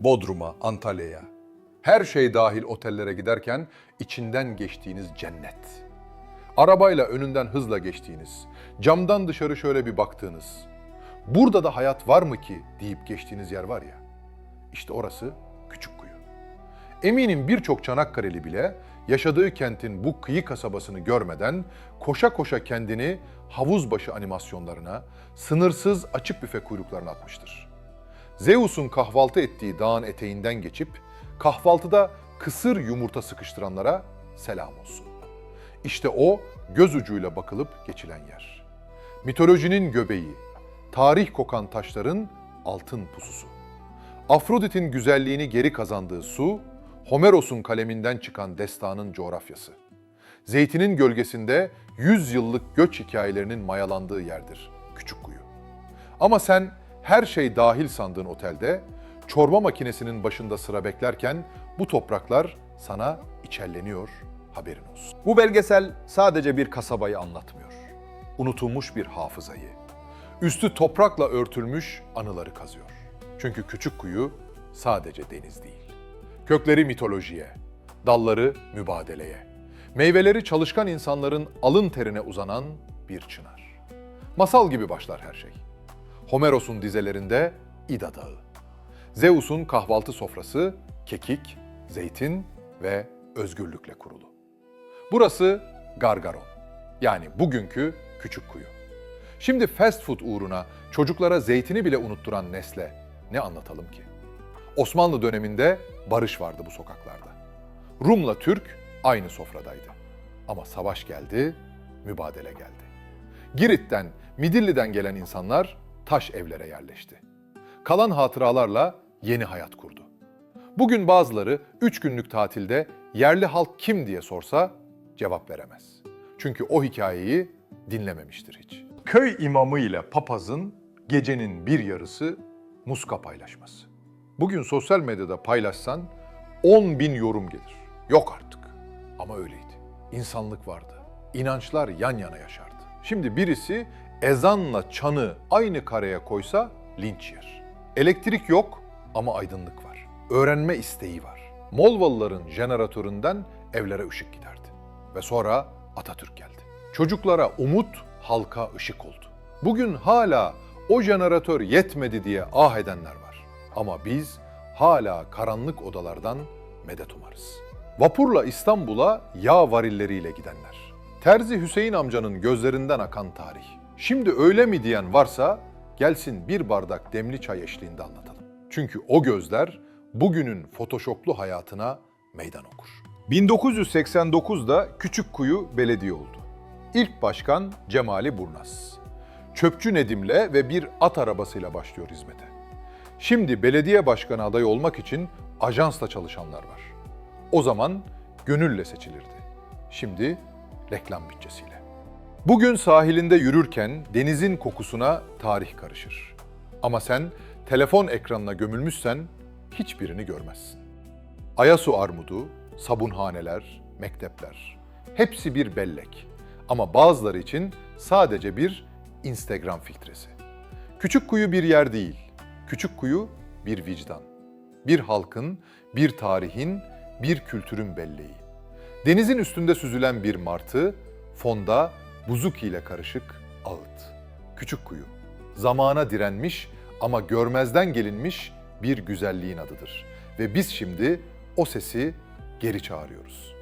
Bodrum'a, Antalya'ya, her şey dahil otellere giderken içinden geçtiğiniz cennet. Arabayla önünden hızla geçtiğiniz, camdan dışarı şöyle bir baktığınız, burada da hayat var mı ki deyip geçtiğiniz yer var ya, işte orası Küçükkuyu. Eminim birçok Çanakkale'li bile yaşadığı kentin bu kıyı kasabasını görmeden koşa koşa kendini havuzbaşı animasyonlarına, sınırsız açık büfe kuyruklarına atmıştır. Zeus'un kahvaltı ettiği dağın eteğinden geçip kahvaltıda kısır yumurta sıkıştıranlara selam olsun. İşte o göz ucuyla bakılıp geçilen yer. Mitolojinin göbeği, tarih kokan taşların altın pususu. Afrodit'in güzelliğini geri kazandığı su, Homeros'un kaleminden çıkan destanın coğrafyası. Zeytinin gölgesinde 100 yıllık göç hikayelerinin mayalandığı yerdir Küçükkuyu. Ama sen her şey dahil sandığın otelde, çorba makinesinin başında sıra beklerken bu topraklar sana içerleniyor, haberin olsun. Bu belgesel sadece bir kasabayı anlatmıyor. Unutulmuş bir hafızayı, üstü toprakla örtülmüş anıları kazıyor. Çünkü küçük kuyu sadece deniz değil. Kökleri mitolojiye, dalları mübadeleye, meyveleri çalışkan insanların alın terine uzanan bir çınar. Masal gibi başlar her şey. Homeros'un dizelerinde İda Dağı. Zeus'un kahvaltı sofrası kekik, zeytin ve özgürlükle kurulu. Burası Gargaron. Yani bugünkü küçük kuyu. Şimdi fast food uğruna çocuklara zeytini bile unutturan Nesle ne anlatalım ki? Osmanlı döneminde barış vardı bu sokaklarda. Rum'la Türk aynı sofradaydı. Ama savaş geldi, mübadele geldi. Girit'ten, Midilli'den gelen insanlar taş evlere yerleşti. Kalan hatıralarla yeni hayat kurdu. Bugün bazıları üç günlük tatilde yerli halk kim diye sorsa cevap veremez. Çünkü o hikayeyi dinlememiştir hiç. Köy imamı ile papazın gecenin bir yarısı muska paylaşması. Bugün sosyal medyada paylaşsan 10 bin yorum gelir. Yok artık. Ama öyleydi. İnsanlık vardı. İnançlar yan yana yaşardı. Şimdi birisi ezanla çanı aynı kareye koysa linç yer. Elektrik yok ama aydınlık var. Öğrenme isteği var. Molvalıların jeneratöründen evlere ışık giderdi. Ve sonra Atatürk geldi. Çocuklara umut, halka ışık oldu. Bugün hala o jeneratör yetmedi diye ah edenler var. Ama biz hala karanlık odalardan medet umarız. Vapurla İstanbul'a yağ varilleriyle gidenler. Terzi Hüseyin amcanın gözlerinden akan tarih. Şimdi öyle mi diyen varsa gelsin bir bardak demli çay eşliğinde anlatalım. Çünkü o gözler bugünün photoshoplu hayatına meydan okur. 1989'da Küçükkuyu belediye oldu. İlk başkan Cemali Burnaz. Çöpçü Nedim'le ve bir at arabasıyla başlıyor hizmete. Şimdi belediye başkanı adayı olmak için ajansla çalışanlar var. O zaman gönülle seçilirdi. Şimdi reklam bütçesiyle. Bugün sahilinde yürürken denizin kokusuna tarih karışır. Ama sen telefon ekranına gömülmüşsen hiçbirini görmezsin. Ayasu armudu, sabunhaneler, mektepler. Hepsi bir bellek. Ama bazıları için sadece bir Instagram filtresi. Küçük kuyu bir yer değil. Küçük kuyu bir vicdan. Bir halkın, bir tarihin, bir kültürün belleği. Denizin üstünde süzülen bir martı, fonda buzuki ile karışık ağıt. Küçük kuyu. Zamana direnmiş ama görmezden gelinmiş bir güzelliğin adıdır. Ve biz şimdi o sesi geri çağırıyoruz.